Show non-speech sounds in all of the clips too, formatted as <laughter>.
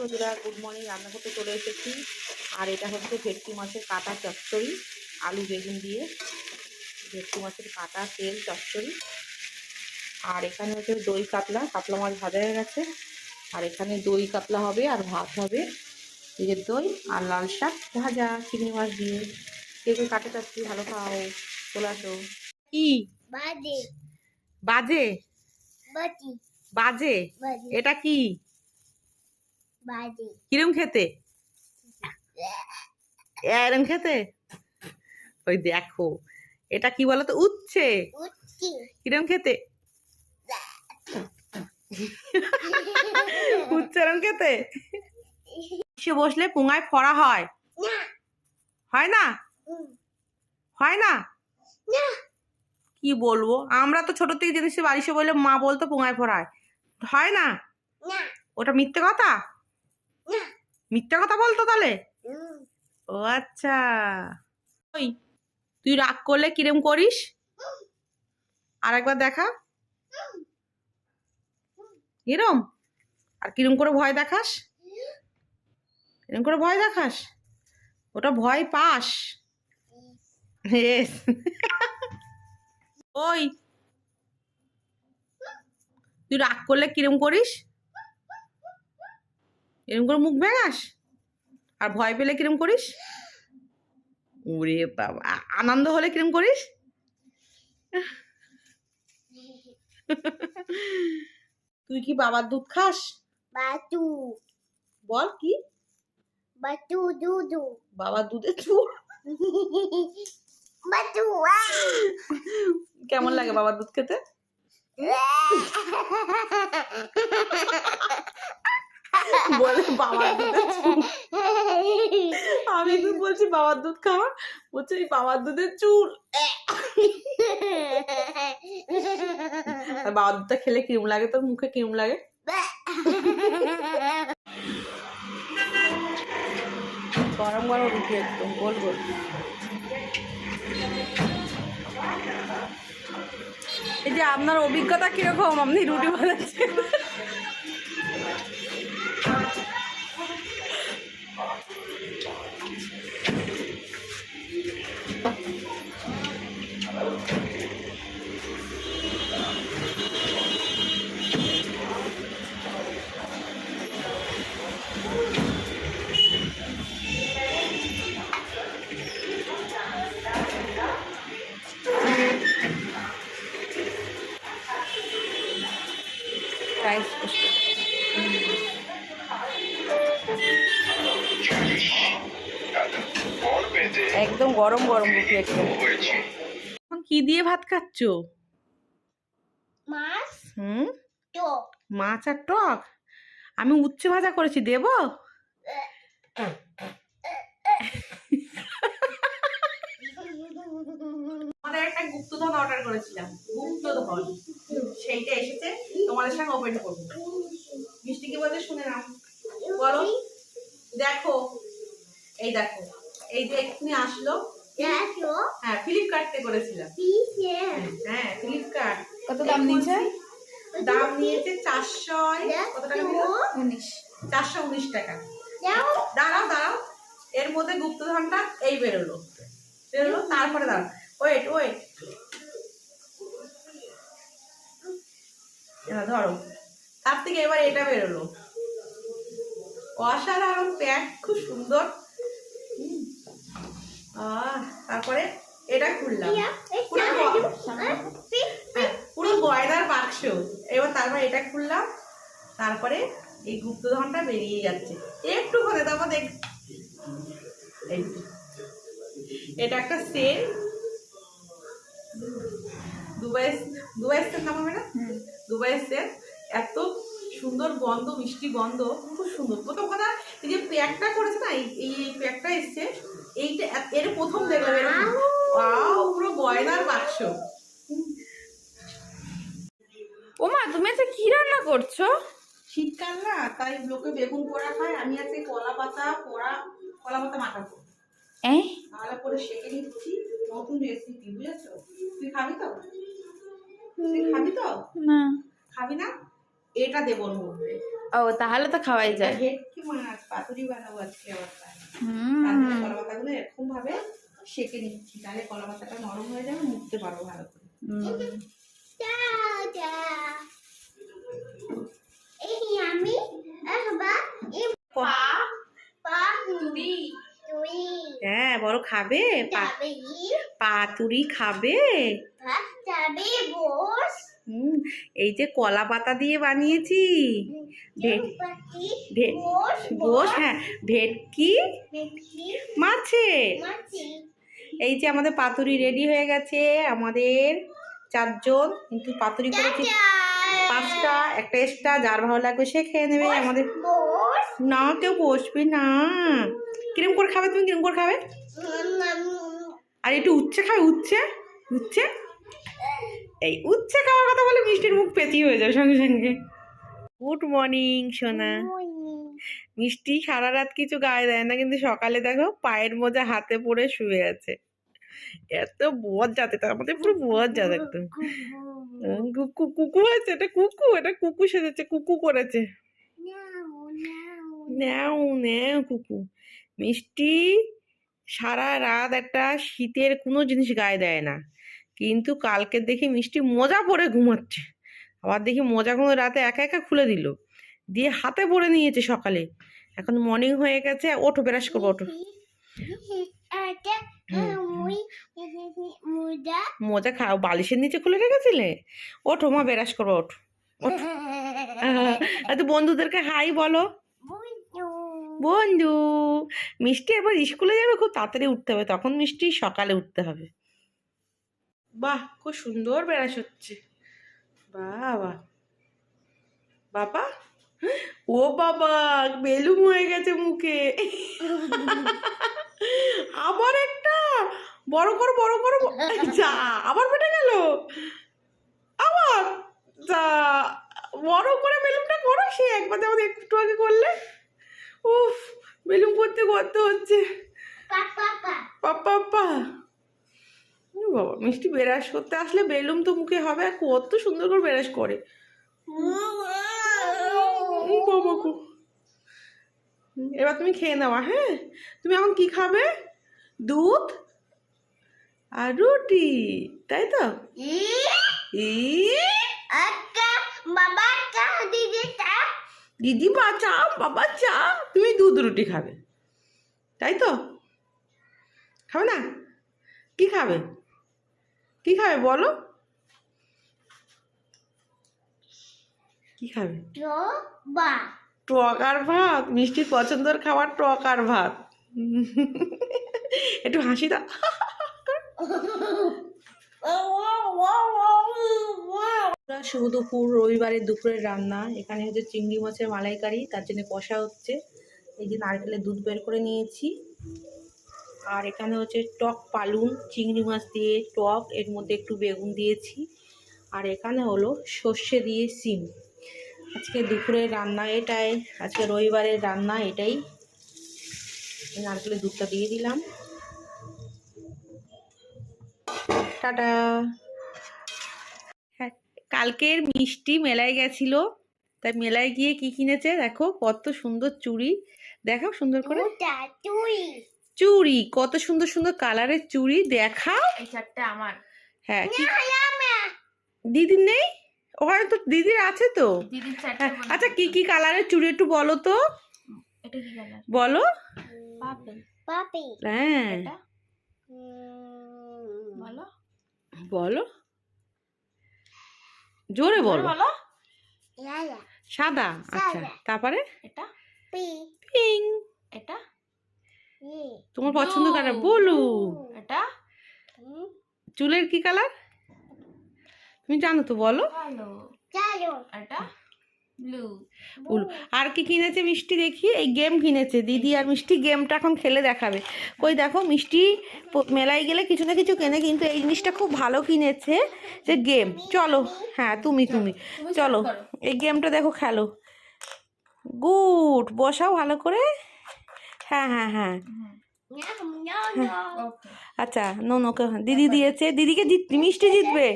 বন্ধুরা good morning রান্না করতে চলে এসেছি। আর এটা হচ্ছে ভেটকি মাছের কাটা চচ্চড়ি আলু বেগুন দিয়ে। ভেটকি মাছের কাটা তেল চচ্চড়ি। আর এখানে হচ্ছে দই কাতলা কাতলা মাছ ভাজা হয়ে গেছে। আর এখানে দই কাতলা হবে আর ভাত হবে। নিজের দই আর লাল শাক ভাজা চিংড়ি মাছ দিয়ে। কে কে কাটা চচ্চড়ি ভালো খাও চলে আসো। কি? বাজে? বাজে। বাজে? এটা কি? কিরম খেতে? এরম খেতে? ওই দেখো এটা কি বলতো? উচ্ছে। কিরম খেতে? উচ্ছে এরম খেতে? এসে বসলে পুঙায় ফড়া হয়। না। হয় না? হয় না? কি বলব? আমরা তো ছোট থেকে জিনিস বাড়িতে বললে মা বলতো পুঙায় ফড়ায়। হয় না। ওটা মিথ্যে কথা? মিথ্যে কথা বলতো তাহলে? ও আচ্ছা। ওই তুই রাগ করলে কিরম করিস? আর একবার দেখা। কিরম? আর কিরম করে ভয় দেখাস? কিরম করে ভয় দেখাস? ওটা ভয় পাস. ওই তুই রাগ করলে কিরম করিস? এরম করে মুখ ভেঙাস? আর ভয় পেলে কিরম করিস? ওরে বাবা আনন্দ হলে কিরম করিস? তুই কি বাবার দুধ খাস? বাটু। বল কি? বাটু দুদু বাবার দুধের চুল বাটু কেমন লাগে বাবার দুধ খেতে? বলে বাবার দুধের <laughs> আমি তো বলছি বাবার দুধ খাওয়া বলছে এই বাবার দুধের চুল বাবার দুধটা খেলে কিরম লাগে তোর মুখে কিরম লাগে? গরম গরম রুটি একদম গোল গোল। এই যে আপনার অভিজ্ঞতা কীরকম? আপনি রুটি বানাচ্ছেন। কি দিয়ে ভাত খাচ্ছ? মাছ হুম? মাছ আর টক? আমি উচ্ছে ভাজা করেছি দেবো? আমাদের একটা গুপ্তধন অর্ডার করেছিলাম। গুপ্তধন। সেইটা এসেছে তোমাদের সঙ্গে ওপেন করব। মিষ্টি কি বলতে শুনে নাও। বলো। দেখো। এই দেখো। এই যে এক্ষুনি আসলো। হ্যাঁ ফ্লিপকার্ট থেকে করেছিলাম হ্যাঁ ফ্লিপকার্ট কত দাম নিয়েছে? দাম নিয়েছে চারশো কত টাকা উনিশ। চারশো উনিশ টাকা। দাঁড়াও দাঁড়াও। এর মধ্যে গুপ্তধনটা এই বেরোলো। বেরোলো তারপরে দাঁড়াও। ওয়েট ওয়েট এবার ধরো। তার থেকে এবার এটা বেরোলো। অসাধারণ প্যাক খুব সুন্দর। তারপরে এটা খুললাম। পুরো গ- হ্যাঁ, পুরো গয়নার বাক্স এবার তারপর এটা খুললাম। তারপরে এই গুপ্তধনটা বেরিয়ে যাচ্ছে। একটু করে তারপর দেখ। এটা একটা সেল দুবাই দুবাই সেল নাম হবে না? দুবাই সেল এত সুন্দর গন্ধ মিষ্টি গন্ধ খুব সুন্দর। প্রথম কথা এই যে প্যাকটা করেছে না এই এই প্যাকটা এসছে এইটা এর প্রথম দেখলাম এরকম পুরো গয়নার বাক্স। তুমি আজকে কি রান্না করছ? শীতকাল না তাই লোকে বেগুন পোড়া খায় আমি আজকে কলা পাতা পোড়া কলা পাতা মাখাবো এ? ভালো করে সেকে নিচ্ছি নতুন রেসিপি বুঝেছ? তুই খাবি তো? তুই খাবি তো? না। খাবি না? এটা দেবো ওর মধ্যে ও তাহলে তো খাওয়াই যায়। ভেটকি মাছ পাতুরি বানাবো আজকে আবার তারপরে কলা পাতাগুলো এরকম ভাবে সেকে নিচ্ছি। তাহলে কলা পাতাটা নরম হয়ে যাবে মুখতে পারব ভালো করে। হ্যাঁ বড় খাবে? পাতুরি খাবে? ভাত বস। হুম এই যে কলা পাতা দিয়ে বানিয়েছি। বস হ্যাঁ ভেটকি মাছে। এই যে আমাদের পাতুরি রেডি হয়ে গেছে আমাদের চারজন কিন্তু পাতুরি করেছি পাঁচটা একটা এক্সট্রা যার ভালো লাগবে সে খেয়ে নেবে আমাদের। না কেউ বসবে না। কিরম করে খাবে তুমি কিরম করে খাবে? আর একটু উচ্ছে খাবে উচ্ছে উচ্ছে? এই উচ্ছে খাওয়ার কথা বলে মিষ্টির মুখ পেতি হয়ে যাবে সঙ্গে সঙ্গে। গুড মর্নিং সোনা। মিষ্টি সারা রাত কিছু গায়ে দেয় না কিন্তু সকালে দেখো পায়ের মোজা হাতে পড়ে শুয়ে আছে। এত বদ যাতে তার মধ্যে পুরো বদ যাতে একদম। কুকু কুকু আছে এটা কুকু এটা কুকু সেজেছে কুকু করেছে। ন্যাও ন্যাও কুকু। মিষ্টি সারা রাত একটা শীতের কোনো জিনিস গায়ে দেয় না। কিন্তু কালকে দেখি মিষ্টি মোজা পরে ঘুমাচ্ছে। আবার দেখি মোজা কোনো রাতে একা একা খুলে দিল। দিয়ে হাতে পরে নিয়েছে সকালে। এখন মর্নিং হয়ে গেছে, ওঠো বেরাস করব, ওঠো। মোজা খাও বালিশের নিচে খুলে রেখেছিলে? ওঠো, মা বেরাস করব, ওঠো। তো বন্ধুদেরকে হাই বলো। বন্ধু, মিষ্টি এবার স্কুলে যাবে, খুব তাড়াতাড়ি উঠতে হবে। তখন মিষ্টি সকালে উঠতে হবে। বাহ খুব সুন্দর বেড়াস হচ্ছে। বাবা। বাবা? ও বাবা বেলুম হয়ে গেছে মুখে। আবার একটা। বড় করো বড় করো। যা আবার ফেটে গেল। আবার। যা বড় করে বেলুনটা করো সে একবার আমাদের একটু আগে করলে। উফ বেলুন করতে করতে হচ্ছে। পাপা পাপা। পা বাবা মিষ্টি বেরাস করতে আসলে বেলুন তো মুখে হবে আর কত সুন্দর করে বেরাস করে। বাবা গো। এবার তুমি খেয়ে নেওয়া হ্যাঁ? তুমি এখন কি খাবে? দুধ আর রুটি তাই তো? চা। দিদি মা চা বাবা চা। তুমি দুধ রুটি খাবে তাই তো? খাবে না? কি খাবে? কি খাবে বলো? কি খাবে? টক আর ভাত? মিষ্টির পছন্দের খাবার টক আর ভাত। একটু হাসি দাও। শুভ দুপুর রবিবারের দুপুরের রান্না। এখানে হচ্ছে চিংড়ি মাছের মালাইকারি তার জন্য কষা হচ্ছে। এই যে নারকেলের দুধ বের করে নিয়েছি। আর এখানে হচ্ছে টক পালুন চিংড়ি মাছ দিয়ে টক এর মধ্যে একটু বেগুন দিয়েছি। আর এখানে হলো সর্ষে দিয়ে সিম। আজকে দুপুরের রান্না এটাই আজকে রবিবারের রান্না এটাই। নারকেলের দুধটা দিয়ে দিলাম। টাটা। হ্যাঁ কালকের মিষ্টি মেলায় গেছিল তাই মেলায় গিয়ে কি কিনেছে দেখো কত সুন্দর চুড়ি। দেখাও সুন্দর করে। তুই চুড়ি কত সুন্দর সুন্দর কালারের চুড়ি দেখাও। এই চারটে আমার। হ্যাঁ দিদির নেই? ওখানে তো দিদির আছে তো। দিদির চারটে হ্যাঁ। আচ্ছা কি কি কালারের চুড়ি একটু বলো তো। এটা কি কালার? বলো। হ্যাঁ। বলো। বলো। জোরে বলো। বলো। সাদা আচ্ছা। তারপরে? এটা? পিং। এটা? তোমার পছন্দ. কালার? বলু। এটা? চুলের কি কালার? তুমি জানো তো বলো। এটা? ব্লু। বলু। আর কি কিনেছে মিষ্টি দেখি? এই গেম কিনেছে। দিদি আর মিষ্টি গেমটা এখন খেলে দেখাবে। কই দেখো মিষ্টি প- মেলায় গেলে কিছু না কিছু কেনে কিন্তু এই জিনিসটা খুব ভালো কিনেছে যে গেম। চলো। হ্যাঁ তুমি তুমি। তুমি চলো। এই গেমটা দেখো খেলো। গুড! বসাও ভালো করে। হ্যাঁ হ্যাঁ হ্যাঁ। ওকে আচ্ছা নো দিদি দিয়েছে। দিদিকে জিত মিষ্টি জিতবে।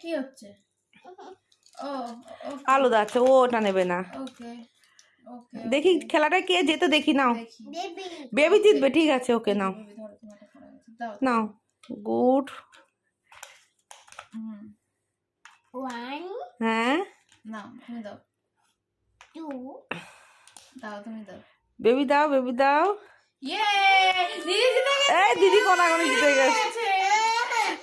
কি হচ্ছে? ও আলাদা আছে ও ওটা নেবে না। ওকে ওকে দেখি খেলাটা কে যেতে দেখি নাও। বেবি। জিতবে ঠিক আছে ওকে নাও। নাও। গুড। হ্যাঁ। দাও তুমি দাও। বেবি দাও বেবি দাও। এই দিদি কোনাকুনি জিতে গেছে।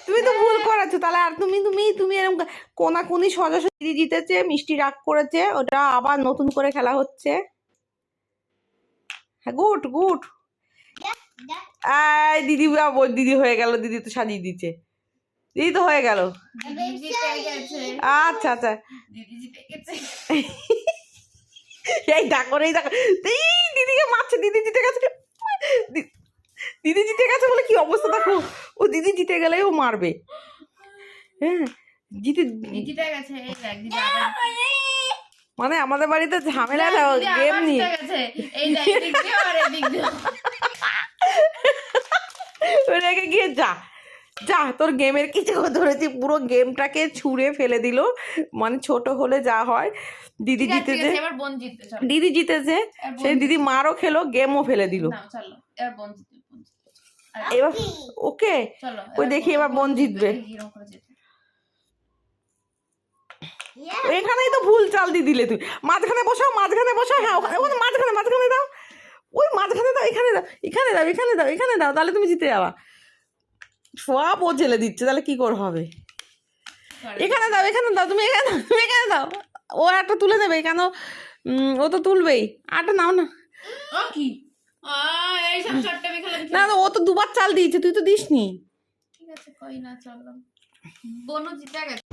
তুমি তো ভুল করেছ তাহলে আর তুমি তুমি তুমি এরকম কোনাকুনি সরাসরি দিদি জিতেছে মিষ্টি রাগ করেছে ওটা আবার নতুন করে খেলা হচ্ছে। হ্যাঁ গুড গুড। that. দিদি দিদি হয়ে গেল দিদি তো সাজিয়ে দিচ্ছে। দিদি তো হয়ে গেল। আচ্ছা আচ্ছা। দিদি জিতে গেছে। <laughs> <laughs> এই দেখো এই দেখো। এই দিদিকে মারছে দিদি জিতে গেছে দিদি জিতে গেছে বলে কি অবস্থা? দেখো ও দিদি জিতে গেলেই ও মারবে। হ্যাঁ জিতে জিতে গেছে এই দেখ দিদি আবার মানে আমাদের বাড়িতে ঝামেলা না গেম নিয়ে। <laughs> রেখে গিয়ে যা। যা তোর গেমের কিছু <laughs> ধরেছি পুরো গেমটাকে ছুঁড়ে ফেলে দিল। মানে ছোট হলে যা হয় দিদি জিতেছে। দিদি জিতেছে সেই দিদি মারও খেলো গেমও ফেলে দিল। এবার ওকে ওই দেখি এবার বোন জিতবে। এখানেই তো ভুল চাল দিয়ে দিলে তুই। মাঝখানে বসাও মাঝখানে বসাও হ্যাঁ ওখানে ওখানে মাঝখানে মাঝখানে দাও। ওই মাঝখানে দাও এখানে দাও এখানে দাও এখানে দাও এখানে দাও তাহলে তুমি জিতে যাবা। সব ও জেলে দিচ্ছে তাহলে কি করে হবে? এখানে দাও এখানে দাও তুমি এখানে দাও তুমি এখানে দাও। ও একটা তুলে দেবে কেন? ও তো তুলবেই। আটা নাও না। কি? না না, ও তো দুবার চাল দিয়েছে তুই তো দিসনি। ঠিক আছে কই না চলো বোনও জিতে গেছে।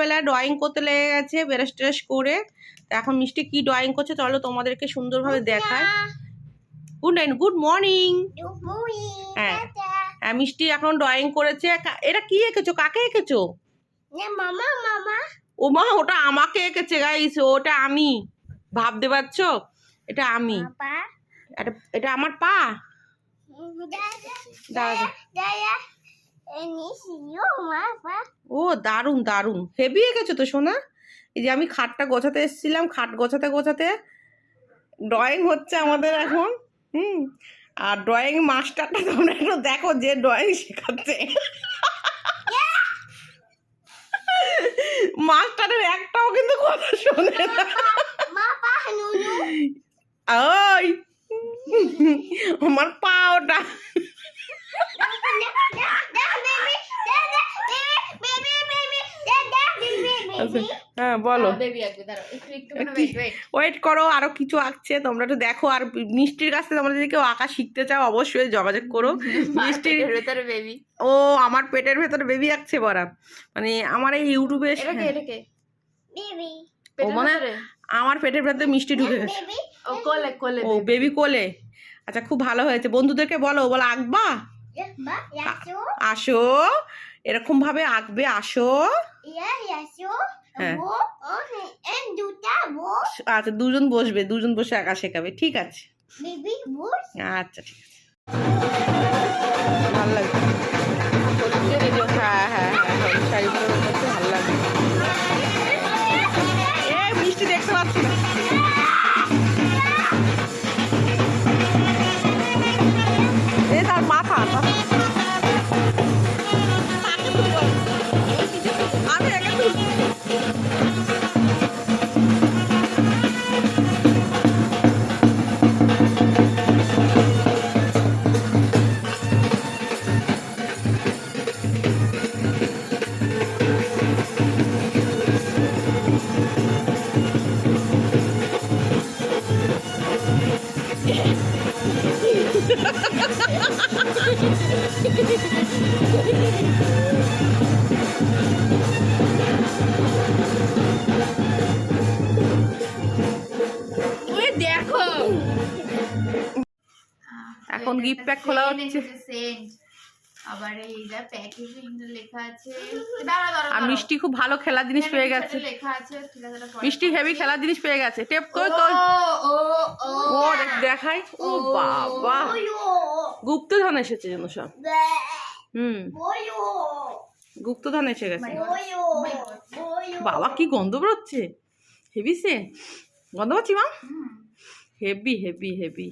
কি ড্রয়িং করতে লেগে গেছে বেরাস টেরাস করে। তা এখন মিষ্টি কি ড্রয়িং করছে চলো তোমাদেরকে সুন্দরভাবে দেখায় গুড নাইট গুড মর্নিং হ্যাঁ। হ্যাঁ মিষ্টি এখন ড্রয়িং করেছে। এটা কি এঁকেছো? কাকে এঁকেছো. ও মা ওটা আমাকে এঁকেছে গাইস ওটা আমি। ভাবতে পারছ? এটা আমি। এটা এটা আমার পা। Dada. ও দারুণ দারুণ। হেভি এঁকেছো তো সোনা। এই যে আমি খাটটা গোছাতে এসেছিলাম খাট গোছাতে গোছাতে। ড্রয়িং হচ্ছে আমাদের এখন হুম। আর ড্রয়িং মাস্টারটা তোমরা একটু দেখো যে ড্রয়িং শেখাচ্ছে। মাস্টারের একটাও কিন্তু কথা শোনে না। ওই। আমার পা ওটা। Baby. হ্যাঁ বলো। ওয়েট করো আরও কিছু আঁকছে তোমরা একটু দেখো আর মিষ্টির কাছ তোমরা যদি কেউ আঁকা শিখতে চাও অবশ্যই যোগাযোগ করো। <laughs> মিষ্টির ভেতরে বেবি ও আমার পেটের ভেতরে বেবি আঁকছে বড়া। মানে আমার এই ইউটিউবে. ও মানে আমার পেটের ভেতরে মিষ্টি ঢুকে গেছে। ও কোলে কোলে ও বেবি কোলে। আচ্ছা খুব ভালো হয়েছে। বন্ধুদেরকে বলো বলো আঁকবা? আসো। এরকম ভাবে আঁকবে আসো. হ্যাঁ। আচ্ছা দুজন বসবে দুজন বসে আঁকা শেখাবে ঠিক আছে? আচ্ছা ঠিক আছে। ভালো লাগবে হ্যাঁ হ্যাঁ হ্যাঁ শাড়ি দেখো। এখন gift pack খোলা হচ্ছে। আবার এই যা প্যাকেজিং লেখা আছে। আর মিষ্টি খুব ভালো খেলার জিনিস পেয়ে গেছে। লেখা আছে মিষ্টি হেভি খেলার জিনিস পেয়ে গেছে। টেপ কই কই ও ও ও দেখাই। ও বাবা। গুপ্তধন এসেছে যেন সব। হুম। গুপ্তধন এসে গেছে। বাবা কি গন্ধ বেরোচ্ছে? হেভি সে। গন্ধ পাচ্ছি মা? Heavy heavy heavy.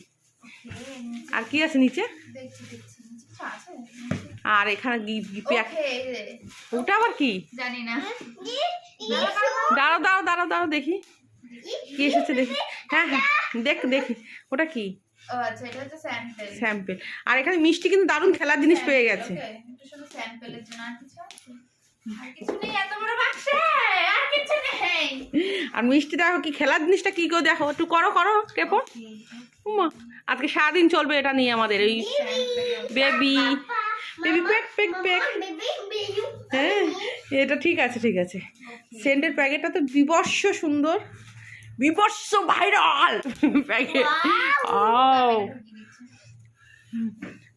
আর কি আছে নিচে? আর এখানে প্যাক ওটা আবার কি? জানি না। দাঁড়াও দাঁড়াও দাঁড়াও। দাঁড়াও দেখি। কি এসেছে দেখি। হ্যাঁ হ্যাঁ দেখ দেখি। ওটা কি? ও আচ্ছা এটা হচ্ছে স্যাম্পল। স্যাম্পেল। আর এখানে মিষ্টি কিন্তু দারুণ খেলার জিনিস পেয়ে গেছে। একটু শুধু স্যাম্পলের জন্য আর কিছু আর কিছু নেই এত বড় বাক্সে! আর কিছু নেই! আর মিষ্টি দেখো কি খেলার জিনিসটা কি করে দেখো একটু করো করো কেপো। উমা আজকে সারাদিন চলবে এটা নিয়ে আমাদের ওই বেবি বেবি পেক পেক পেক হ্যাঁ এটা ঠিক আছে ঠিক আছে। সেন্টের প্যাকেটটা তো বিবর্ষ সুন্দর। বিবর্ষ ভাইরাল আও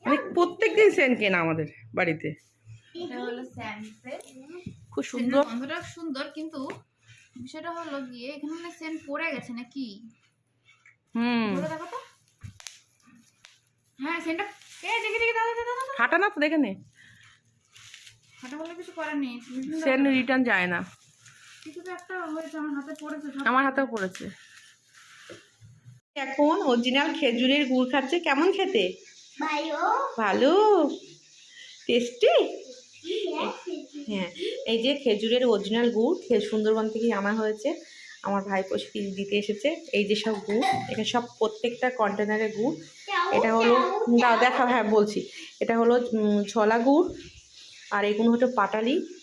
মানে প্রত্যেক দিন সেন্ট কেনা আমাদের বাড়িতে। হলো খুব সুন্দর। গন্ধটা সুন্দর কিন্তু বিষয়টা হলো গিয়ে এখানে মানে সেন্ট পড়ে গেছে নাকি? হুম। দেখো তো। হ্যাঁ সেন্টটা এ দেখে দেখে দাদা দাদা ফাটা না তো দেখে নে। হাঁটা বলে কিছু করার নেই। সেন্ট রিটার্ন যায় না কিছু তো একটা হয়েছে আমার হাতে পড়েছে সব। আমার হাতেও পড়েছে। এখন অরিজিনাল খেজুরের গুড় খাচ্ছে কেমন খেতে? ভালো। টেস্টি? হ্যাঁ এই যে খেজুরের অরিজিনাল গুড় খে- সুন্দরবন থেকে আনা হয়েছে। আমার ভাই পোষকি দিতে এসেছে। এই যে সব গুড় এখানে সব প্রত্যেকটা কন্টেনারের গুড়। এটা হলো দাও দেখা হ্যাঁ বলছি। এটা হলো ঝলা গুড় আর এগুলো হলো পাটালি।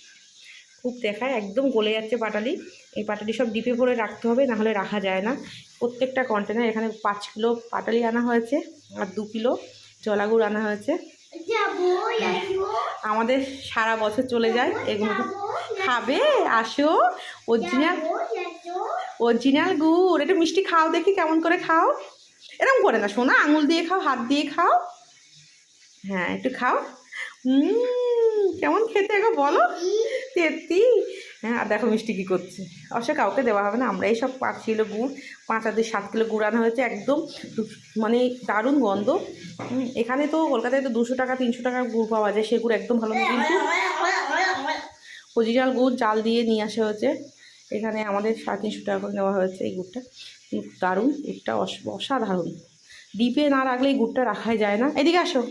খুব দেখায় একদম গলে যাচ্ছে পাটালি। এই পাটালি সব ডিপে ভরে রাখতে হবে না হলে রাখা যায় না। প্রত্যেকটা কন্টেনার এখানে পাঁচ কিলো পাটালি আনা হয়েছে আর দু কিলো জলা গুড় আনা হয়েছে। আমাদের সারা বছর চলে যায় এগুলো। খাবে? আসো। অরিজিনাল অরিজিনাল গুড়। একটু মিষ্টি খাও দেখি কেমন করে খাও। এরকম করে না শোনা আঙুল দিয়ে খাও হাত দিয়ে খাও। হ্যাঁ একটু খাও। কেমন খেতে একবার বলো। তেত্তি হ্যাঁ আর দেখো মিষ্টি কী করছে। অবশ্য কাউকে দেওয়া হবে না, আমরা এই সব পাঁচ কিলো গুড়, পাঁচ হাতে সাত কিলো গুড় আনা হয়েছে, একদম মানে দারুণ গন্ধ। এখানে তো কলকাতায় তো দুশো টাকা, তিনশো টাকার গুড় পাওয়া যায়, সে গুড় একদম ভালো না কিন্তু অরিজিনাল গুড় জাল দিয়ে নিয়ে আসা হয়েছে। এখানে আমাদের সাড়ে তিনশো টাকা করে নেওয়া হয়েছে এই গুড়টা। দারুণ গুড়টা অস- অসাধারণ। ডিপে না রাখলে এই গুড়টা রাখাই যায় না। এদিকে আসো।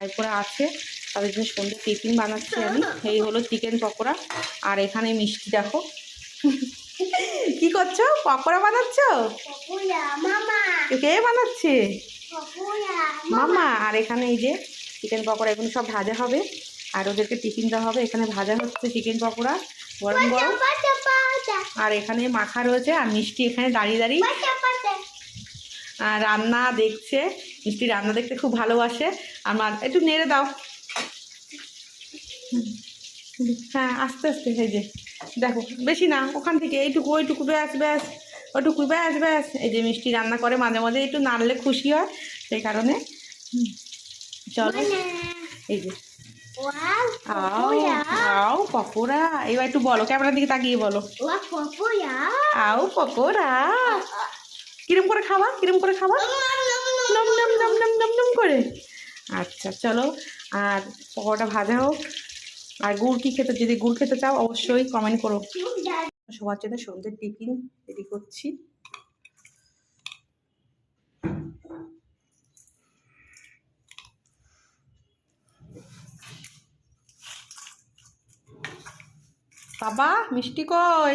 এরপরে আছে তাদের জন্য সন্ধ্যে টিফিন বানাচ্ছি আমি। এই হলো চিকেন পকোড়া। আর এখানে মিষ্টি দেখো। কি করছ? পকোড়া বানাচ্ছো? কে বানাচ্ছে? মামা। আর এখানে এই যে চিকেন পকোড়া এগুলো সব ভাজা হবে। আর ওদেরকে টিফিন দেওয়া হবে। এখানে ভাজা হচ্ছে চিকেন পকোড়া গরম গরম। আর এখানে মাখা রয়েছে আর মিষ্টি এখানে দাঁড়িয়ে দাঁড়িয়ে। আর রান্না দেখছে। মিষ্টি রান্না দেখতে খুব ভালোবাসে। মা একটু নেড়ে দাও। হ্যাঁ আস্তে আস্তে এই যে দেখো বেশি না ওখান থেকে এইটুকু ওইটুকু ব্যাস ব্যাস ওইটুকু ব্যাস ব্যাস এই যে মিষ্টি রান্না করে মাঝে মাঝে একটু নাড়লে খুশি হয় সেই কারণে চলো এই যে আও পকোড়া। এবার একটু বলো ক্যামেরার দিকে তাকিয়ে বলো আও পকোড়া কিরম করে খাবা কিরম করে খাবা? নম নম নম নম নম নম করে আচ্ছা চলো আর পকোড়া ভাজা হোক আর গুড় কি খেতে, যদি গুড় খেতে চাও, অবশ্যই কমেন্ট করো। সবার জন্য সন্ধ্যের টিফিন রেডি করছি। বাবা, মিষ্টি কই?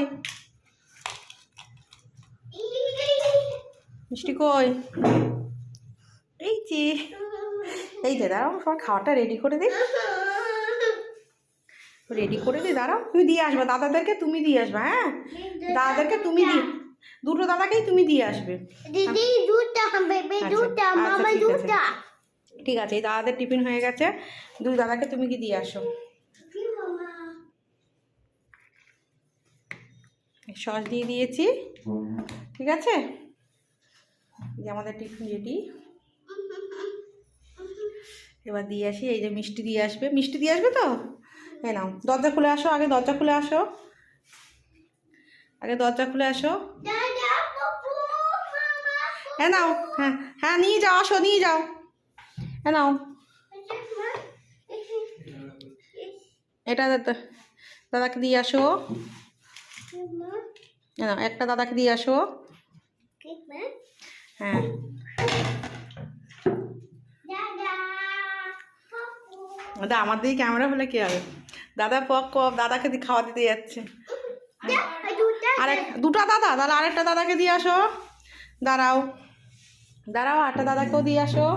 মিষ্টি কই? এই যে এই যে দাঁড়াও সবার খাওয়াটা রেডি করে দিই রেডি করে দিই দাঁড়াও। তুমি দিয়ে আসবে দাদাদেরকে তুমি দিয়ে আসবে হ্যাঁ? দাদাদেরকে তুমি দিয়ে দুটো দাদাকেই তুমি দিয়ে আসবে। দিদি দুটা বেবি আচ্ছা, দুটা আচ্ছা, মামা ঠিক আছে। দুটা। ঠিক আছে এই দাদাদের টিফিন হয়ে গেছে। দুই দাদাকে তুমি কি দিয়ে আসো? সস দিয়ে দিয়েছি। ঠিক আছে? যে আমাদের টিফিন রেডি। এবার দিয়ে আসি এই যে মিষ্টি দিয়ে আসবে। মিষ্টি দিয়ে আসবে তো? এই নাও, দরজা খুলে আসো, আগে দরজা খুলে আসো। আগে দরজা খুলে আসো। হ্যাঁ নাও হ্যাঁ হ্যাঁ নিয়ে যাও, আসো, নিয়ে যাও। হ্যাঁ নাও। এটা দাদাকে দিয়ে আসো। হ্যাঁ নাও, একটা দাদাকে দিয়ে আসো। হ্যাঁ। দাদা আমার ক্যামেরা হলে কি হবে? দাদা পক পক দাদাকে দিয়ে খাওয়া দিতে যাচ্ছে। দুটা আর দুটা দাদা তাহলে আরেকটা দাদাকে দিয়ে আসো। দাঁড়াও। দাঁড়াও আটটা দাদাকেও দিয়ে আসো।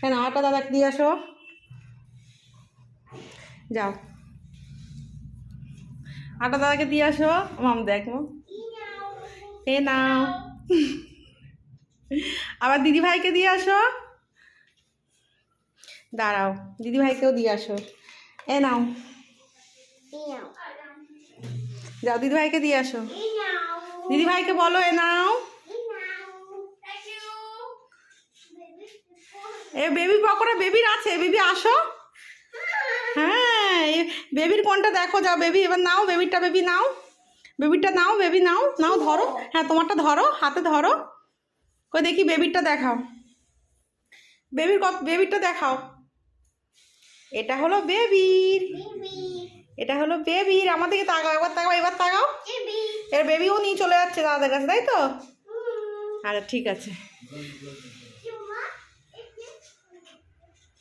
কেন আটটা দাদাকে দিয়ে আসো। যাও। আটটা দাদাকে দিয়ে আসো। মাম দেখ এ নাও। আবার দিদি ভাইকে দিয়ে আসো। দাঁড়াও দিদি ভাইকেও দিয়ে আসো। এ নাও। যাও দিদি ভাইকে দিয়ে আসো। দিদি ভাইকে বলো এ নাও। এ বেবি পকোড়া বেবির আছে বেবি আসো। হ্যাঁ বেবির কোনটা দেখো যাও বেবি এবার নাও বেবিরটা বেবি নাও। বেবিরটা নাও বেবি নাও নাও ধরো। হ্যাঁ তোমারটা ধরো হাতে ধরো। কই দেখি বেবিরটা দেখাও। বেবির কত বেবিরটা দেখাও। এটা হলো বেবির। এটা হলো বেবির আমার দিকে তাকাও একবার তাকাও এবার তাকাও। এর বেবিও নিয়ে চলে যাচ্ছে দাদাদের কাছে তাই তো? আচ্ছা ঠিক আছে।